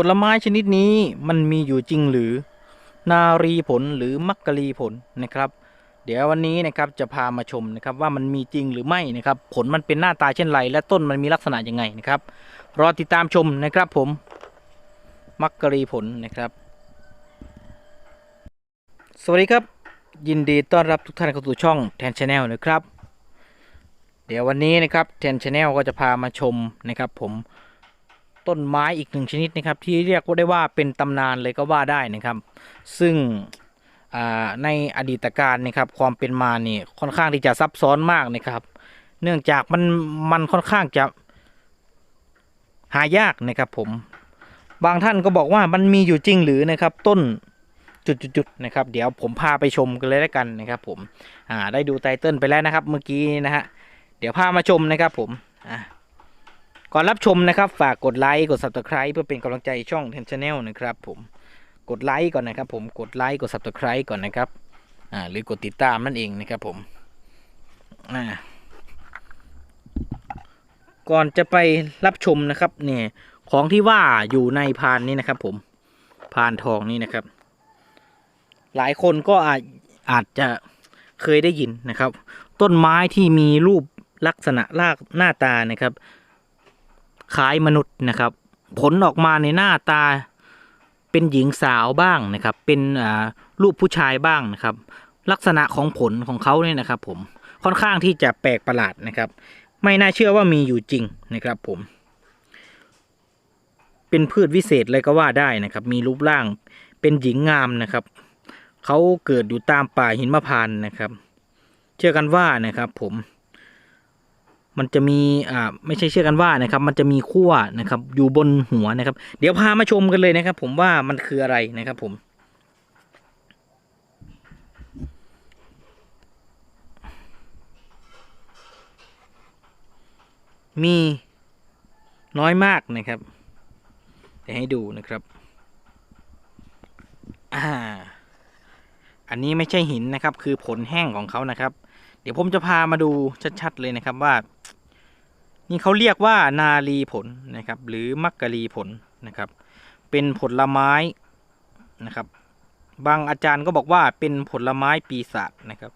ผลไม้ชนิดนี้มันมีอยู่จริงหรือ นารีผลหรือมักกะลีผลนะครับ เดี๋ยววันนี้นะครับจะพามาชมนะครับว่ามันมีจริงหรือไม่นะครับ ผลมันเป็นหน้าตาเช่นไรและต้นมันมีลักษณะยังไงนะครับรอติดตามชมนะครับผมมักกะลีผลนะครับ สวัสดีครับ ยินดีต้อนรับทุกท่านเข้าสู่ช่องแทนชาแนลนะครับ เดี๋ยววันนี้นะครับแทนชาแนลก็จะพามาชมนะครับ ผม ต้นไม้อีกหนึ่งชนิดนะครับที่เรียกว่าได้ว่าเป็นตำนานเลยก็ว่าได้นะครับ ซึ่งในอดีตการนะครับความเป็นมาเนี่ยค่อนข้างที่จะซับซ้อนมากนะครับ เนื่องจากมันมันค่อนข้างจะหายากนะครับผมบางท่านก็บอกว่ามันมีอยู่จริงหรือนะครับต้นจุดๆนะครับ เดี๋ยวผมพาไปชมกันเลยแล้วกันนะครับ ผมอ่าได้ดูไตเติ้ลไปแล้วนะครับ เมื่อกี้นะฮะเดี๋ยวพามาชมนะครับผมอ่า ก่อนรับชมนะครับฝากกดไลค์กด subscribe เพื่อเป็นกำลังใจช่องเทนช n แนลนะครับผมกดไลค์ก่อนนะครับ ผมกดไลค์กด subscribe ก่อนนะครับอ่าหรือกดติดตามนั่นเองนะครับผมอ่าก่อนจะไปรับชมนะครับเนี่ยของที่ว่าอยู่ในพานนี้นะครับ ผมพานทองนี่นะครับ หลายคนก็อาจอาจจะเคยได้ยินนะครับ ต้นไม้ที่มีรูปลักษณะลากหน้าตานะครับ คล้ายมนุษย์นะครับ ผลออกมาในหน้าตาเป็นหญิงสาวบ้างนะครับ เป็นอ่ารูปผู้ชายบ้างนะครับ ลักษณะของผลของเขาเนี่ยนะครับ ผมค่อนข้างที่จะแปลกประหลาดนะครับ ไม่น่าเชื่อว่ามีอยู่จริงนะครับ ผม เป็นพืชวิเศษเลยก็ว่าได้นะครับ มีรูปร่างเป็นหญิงงามนะครับเขาเกิดอยู่ตามป่าหินมะพร้านนะครับ เชื่อกันว่านะครับ ผม มันจะมีอ่าไม่ใช่เชื่อกันว่านะครับ มันจะมีขั้วนะครับอยู่บนหัวนะครับ เดี๋ยวพามาชมกันเลยนะครับ ผมว่ามันคืออะไรนะครับผมมีน้อยมากนะครับเดี๋ยวให้ดูนะครับ อ่า อันนี้ไม่ใช่หินนะครับ คือผลแห้งของเขานะครับ ดี๋ยวผมจะพามาดูชัดๆเลยนะครับว่า นี่เขาเรียกว่านาลีผลนะครับ หรือมักกะลีผลนะครับ เป็นผลไม้นะครับ บางอาจารย์ก็บอกว่าเป็นผลไม้ปีศาจนะครับ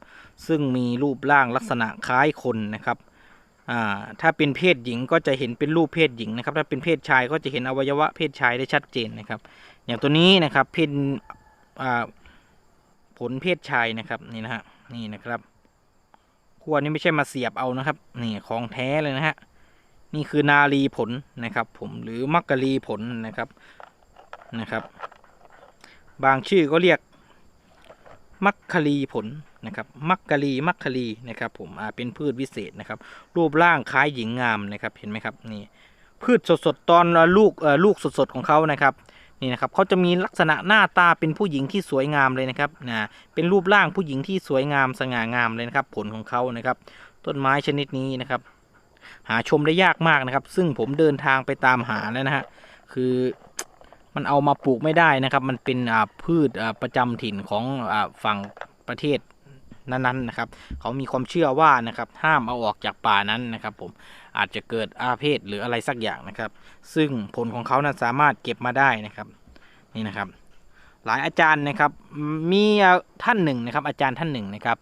ซึ่งมีรูปร่างลักษณะคล้ายคนนะครับถ้าเป็นเพศหญิงก็จะเห็นเป็นรูปเพศหญิงนะครับ ถ้าเป็นเพศชายก็จะเห็นอวัยวะเพศชายได้ชัดเจนนะครับ อย่างตัวนี้นะครับเพศอ่าผลเพศชายนะครับนี่นะฮะนี่นะครับ ขั้วนี้ไม่ใช่มาเสียบเอานะครับนี่ของแท้เลยนะฮะนี่คือนาลีผลนะครับ ผมหรือมักกะลีผลนะครับนะครับ บางชื่อก็เรียกมักคลีผลนะครับมักกะลีมักคลีนะครับ ผมอ่าเป็นพืชวิเศษนะครับ รูปร่างคล้ายหญิงงามนะครับเห็นไหมครับนี่พืชสดๆตอนลูกลูกสดๆของเขานะครับ นี่นะครับเขาจะมีลักษณะหน้าตาเป็นผู้หญิงที่สวยงามเลยนะครับนะเป็นรูปร่างผู้หญิงที่สวยงามสง่างามเลยนะครับ ผลของเขานะครับ ต้นไม้ชนิดนี้นะครับ หาชมได้ยากมากนะครับ ซึ่งผมเดินทางไปตามหาแล้วนะฮะคือมันเอามาปลูกไม่ได้นะครับ มันเป็นอ่าพืชอ่าประจำถิ่นของอ่าฝั่งประเทศนั้นๆนะครับ เขามีความเชื่อว่านะครับ ห้ามเอาออกจากป่านั้นนะครับผม อาจจะเกิดอาเพศหรืออะไรสักอย่างนะครับ ซึ่งผลของเขานั้นสามารถเก็บมาได้นะครับนี่นะครับ หลายอาจารย์นะครับมีท่านหนึ่งนะครับ อาจารย์ท่านหนึ่งนะครับ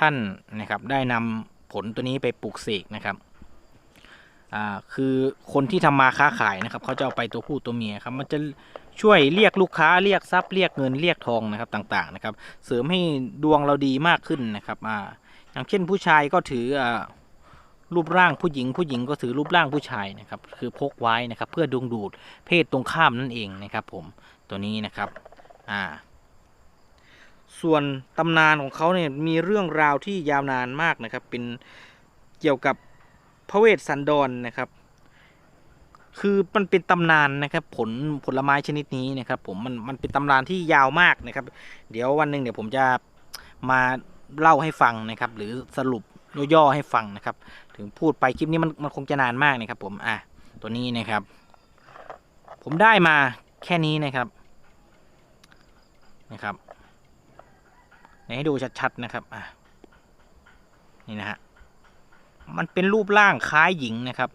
ท่านนะครับได้นำผลตัวนี้ไปปลูกเสกนะครับคือคนที่ทำมาค้าขายนะครับเขาจะเอาไปตัวผู้ตัวเมียครับมันจะช่วยเรียกลูกค้าเรียกทรัพย์เรียกเงินเรียกทองนะครับต่างๆนะครับ เสริมให้ดวงเราดีมากขึ้นนะครับอ่าอย่างเช่นผู้ชายก็ถืออ่า รูปร่างผู้หญิงผู้หญิงก็ถือรูปร่างผู้ชายนะครับคือพกไว้นะครับเพื่อดึงดูดเพศตรงข้ามนั่นเองนะครับผมตัวนี้นะครับอ่าส่วนตำนานของเขาเนี่ยมีเรื่องราวที่ยาวนานมากนะครับ เป็นเกี่ยวกับพระเวสสันดรนะครับ คือมันเป็นตำนานนะครับผลผลไม้ชนิดนี้นะครับ ผมมันมันเป็นตำนานที่ยาวมากนะครับ เดี๋ยววันหนึ่งเดี๋ยวผมจะมาเล่าให้ฟังนะครับ หรือสรุป ย่อๆให้ฟังนะครับ ถึงพูดไปคลิปนี้มันมันคงจะนานมากนะครับ ผมอะตัวนี้นะครับ ผมได้มาแค่นี้นะครับนะครับให้ดูชัดๆนะครับอะนี่นะฮะมันเป็นรูปร่างคล้ายหญิงนะครับ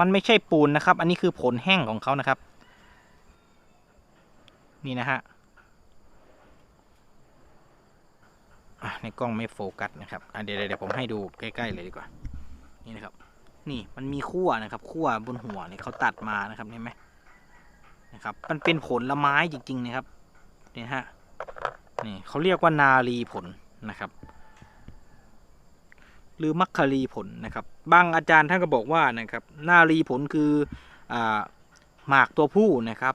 มันไม่ใช่ปูนนะครับ อันนี้คือผลแห้งของเขานะครับ นี่นะฮะอะ ในกล้องไม่โฟกัสนะครับเดี๋ยวเดี๋ยวผมให้ดูใกล้ๆเลยดีกว่า นี่นะครับ นี่มันมีขั้วนะครับขั้วบนหัวนี่เขาตัดมานะครับเห็นไหมนะครับ มันเป็นผลไม้จริงๆนะครับนี่ฮะนี่เขาเรียกว่านารีผลนะครับ หรือมัคคารีผลนะครับ บางอาจารย์ท่านก็บอกว่านะครับ นารีผลคืออหมากตัวผู้นะครับ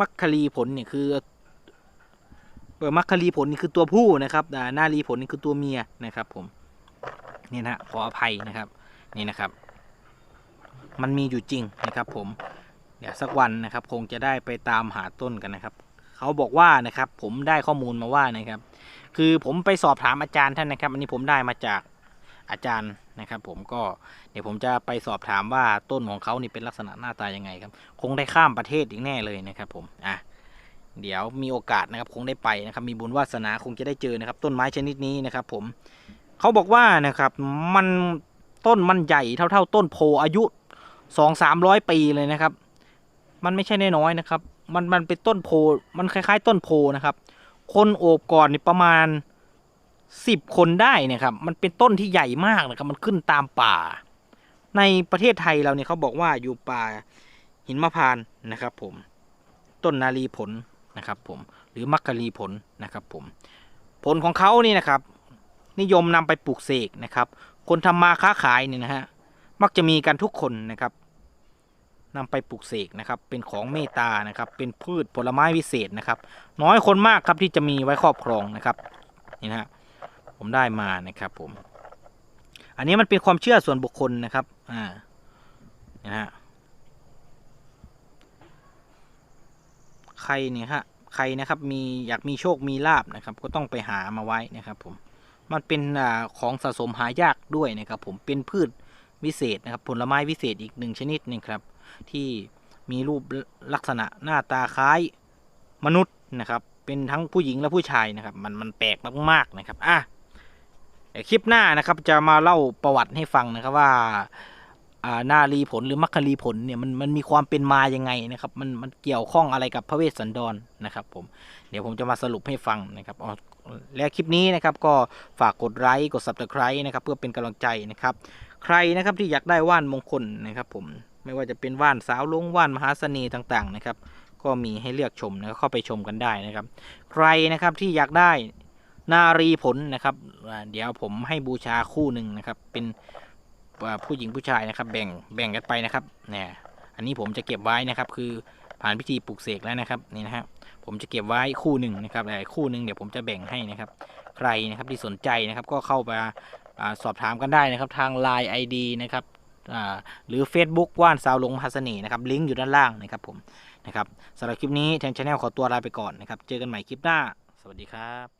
มัคคารีผลเนี่ยคือ มัคคารีผลนี่คือตัวผู้นะครับอ่านารีผลนี่คือตัวเมียนะครับ ผมนี่นะฮะขออภัยนะครับนี่นะครับ มันมีอยู่จริงนะครับ ผมเดี๋ยวสักวันนะครับ คงจะได้ไปตามหาต้นกันนะครับเขาบอกว่านะครับ ผมได้ข้อมูลมาว่านะครับ คือผมไปสอบถามอาจารย์ท่านนะครับ อันนี้ผมได้มาจากอาจารย์นะครับ ผมก็เดี๋ยวผมจะไปสอบถามว่าต้นของเขานี่เป็นลักษณะหน้าตายังไงครับ คงได้ข้ามประเทศอีกแน่เลยนะครับ ผมอะ เดี๋ยวมีโอกาสนะครับคงได้ไปนะครับ มีบุญวาสนาคงจะได้เจอนะครับ ต้นไม้ชนิดนี้นะครับ ผมเขาบอกว่านะครับมันต้นมันใหญ่เท่า ๆ ต้นโพอายุสองสามร้อยปีเลยนะครับ มันไม่ใช่น้อยๆนะครับ มันมันเป็นต้นโพมันคล้าย ๆ ต้นโพนะครับ คนโอบก่อนนี่ประมาณสิบคนได้นี่ครับ มันเป็นต้นที่ใหญ่มากนะครับ มันขึ้นตามป่า ในประเทศไทยเราเนี่ยเขาบอกว่าอยู่ป่าหินมะพรานนะครับ ผม ต้นนารีผล นะครับผมหรือมักกะรีผลนะครับผมผลของเขานี่นะครับ นิยมนำไปปลูกเสกนะครับ คนทำมาค้าขายเนี่ยนะฮะมักจะมีกันทุกคนนะครับนำไปปลูกเสกนะครับ เป็นของเมตานะครับ เป็นพืชผลไม้วิเศษนะครับ น้อยคนมากครับที่จะมีไว้ครอบครองนะครับนี่นะฮะผมได้มานะครับผม อันนี้มันเป็นความเชื่อส่วนบุคคลนะครับอ่านี่นะฮะ ครเนี่ยฮะใครนะครับมีอยากมีโชคมีลาบนะครับ ก็ต้องไปหามาไว้นะครับผมมันเป็นอของสะสมหายากด้วยนะครับผมเป็นพืชวิเศษนะครับผลไม้วิเศษอีกหนึ่งชนิดนะครับ ที่มีรูปลักษณะหน้าตาคล้ายมนุษย์นะครับ เป็นทั้งผู้หญิงและผู้ชายนะครับ มันมันแปลกมากๆนะครับอะคลิปหน้านะครับจะมาเล่าประวัติให้ฟังนะครับว่า นารีผลหรือมัคคลีผลเนี่ยมันมันมีความเป็นมายังไงนะครับ มันมันเกี่ยวข้องอะไรกับพระเวสสันดรนะครับ ผมเดี๋ยวผมจะมาสรุปให้ฟังนะครับอ๋อและคลิปนี้นะครับก็ฝากกดไลค์กด subscribe นะครับ เพื่อเป็นกำลังใจนะครับ ใครนะครับที่อยากได้ว่านมงคลนะครับ ผมไม่ว่าจะเป็นว่านสาวลงว่านมหาเสน่ห์ต่างๆนะครับ ก็มีให้เลือกชมนะครับเข้าไปชมกันได้นะครับ ใครนะครับที่อยากได้นารีผลนะครับ เดี๋ยวผมให้บูชาคู่หนึ่งนะครับ เป็น ผู้หญิงผู้ชายนะครับ แบ่งแบ่งกันไปนะครับเนี่ยอันนี้ผมจะเก็บไว้นะครับ คือผ่านพิธีปลูกเสกแล้วนะครับนี่นะครับผมจะเก็บไว้คู่หนึ่งนะครับหลายคู่หนึ่งเดี๋ยวผมจะแบ่งให้นะครับ ใครนะครับที่สนใจนะครับ ก็เข้าไปอ่าสอบถามกันได้นะครับ ทาง Line ID นะครับหรือ Facebook ว่านสาวลงมหาเสน่ห์นะครับลิงก์อยู่ด้านล่างนะครับผมนะครับสำหรับคลิปนี้ทางช anel ขอตัวลาไปก่อนนะครับ เจอกันใหม่คลิปหน้า สวัสดีครับ